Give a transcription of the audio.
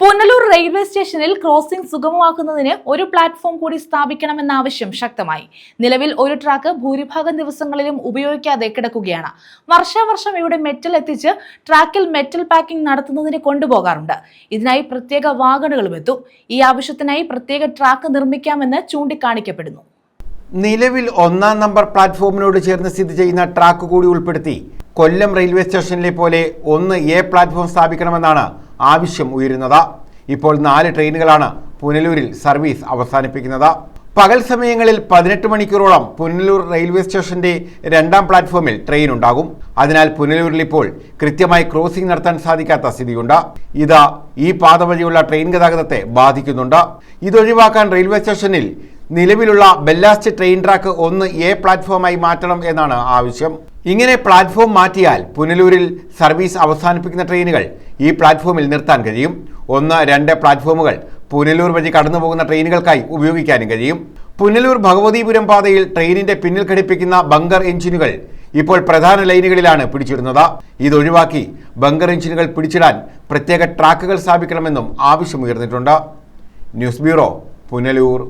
Punalur railway സ്റ്റേഷനിൽ crossing സുഗമമാക്കുന്നതിന് ഒരു പ്ലാറ്റ്ഫോം കൂടി സ്ഥാപിക്കണമെന്ന ആവശ്യം ശക്തമായി. നിലവിൽ ഒരു ട്രാക്ക് ഭൂരിഭാഗം ദിവസങ്ങളിലും ഉപയോഗിക്കാതെ കിടക്കുകയാണ്. വർഷാവർഷം ഇവിടെ മെറ്റൽ എത്തിച്ച് ട്രാക്കിൽ മെറ്റൽ പാക്കിംഗ് നടത്തുന്നതിന് കൊണ്ടുപോകാറുണ്ട്. ഇതിനായി പ്രത്യേക വാഗണുകളും എത്തും. ഈ ആവശ്യത്തിനായി പ്രത്യേക ട്രാക്ക് നിർമ്മിക്കാമെന്ന് ചൂണ്ടിക്കാണിക്കപ്പെടുന്നു. നിലവിൽ ഒന്നാം നമ്പർ പ്ലാറ്റ്ഫോമിനോട് ചേർന്ന് സ്ഥിതി ചെയ്യുന്ന ട്രാക്ക് കൂടി ഉൾപ്പെടുത്തി. കൊല്ലം റെയിൽവേ സ്റ്റേഷനിലെ പോലെ ഒന്ന് എ പ്ലാറ്റ്ഫോം സ്ഥാപിക്കണമെന്നാണ് ആവശ്യം ഉയരുന്നത്. ഇപ്പോൾ നാല് ട്രെയിനുകളാണ് പുനലൂരിൽ സർവീസ് അവസാനിപ്പിക്കുന്നത്. പകൽ സമയങ്ങളിൽ പതിനെട്ട് മണിക്കൂറോളം പുനലൂർ റെയിൽവേ സ്റ്റേഷന്റെ രണ്ടാം പ്ലാറ്റ്ഫോമിൽ ട്രെയിൻ ഉണ്ടാകും അതിനാൽ പുനലൂരിൽ ഇപ്പോൾ കൃത്യമായി ക്രോസിംഗ് നടത്താൻ സാധിക്കാത്ത സ്ഥിതിയുണ്ട്. ഇത് ഈ പാത വഴിയുള്ള ട്രെയിൻ ഗതാഗതത്തെ ബാധിക്കുന്നുണ്ട്. ഇതൊഴിവാക്കാൻ റെയിൽവേ സ്റ്റേഷനിൽ നിലവിലുള്ള ബെല്ലാസ്റ്റ് ട്രെയിൻ ട്രാക്ക് ഒന്ന് എ പ്ലാറ്റ്ഫോമായി മാറ്റണം എന്നാണ് ആവശ്യം. ഇങ്ങനെ പ്ലാറ്റ്ഫോം മാറ്റിയാൽ പുനലൂരിൽ സർവീസ് അവസാനിപ്പിക്കുന്ന ട്രെയിനുകൾ ഈ പ്ലാറ്റ്ഫോമിൽ നിർത്താൻ കഴിയും. ഒന്ന് രണ്ട് പ്ലാറ്റ്ഫോമുകൾ പുനലൂർ വഴി കടന്നു പോകുന്ന ട്രെയിനുകൾക്കായി ഉപയോഗിക്കാനും കഴിയും. പുനലൂർ ഭഗവതിപുരം പാതയിൽ ട്രെയിനിന്റെ പിന്നിൽ ഘടിപ്പിക്കുന്ന ബങ്കർ എഞ്ചിനുകൾ ഇപ്പോൾ പ്രധാന ലൈനുകളിലാണ് പിടിച്ചിടുന്നത്. ഇതൊഴിവാക്കി ബങ്കർ എഞ്ചിനുകൾ പിടിച്ചിടാൻ പ്രത്യേക ട്രാക്കുകൾ സ്ഥാപിക്കണമെന്നും ആവശ്യമുയർന്നിട്ടുണ്ട്. News bureau Punalur.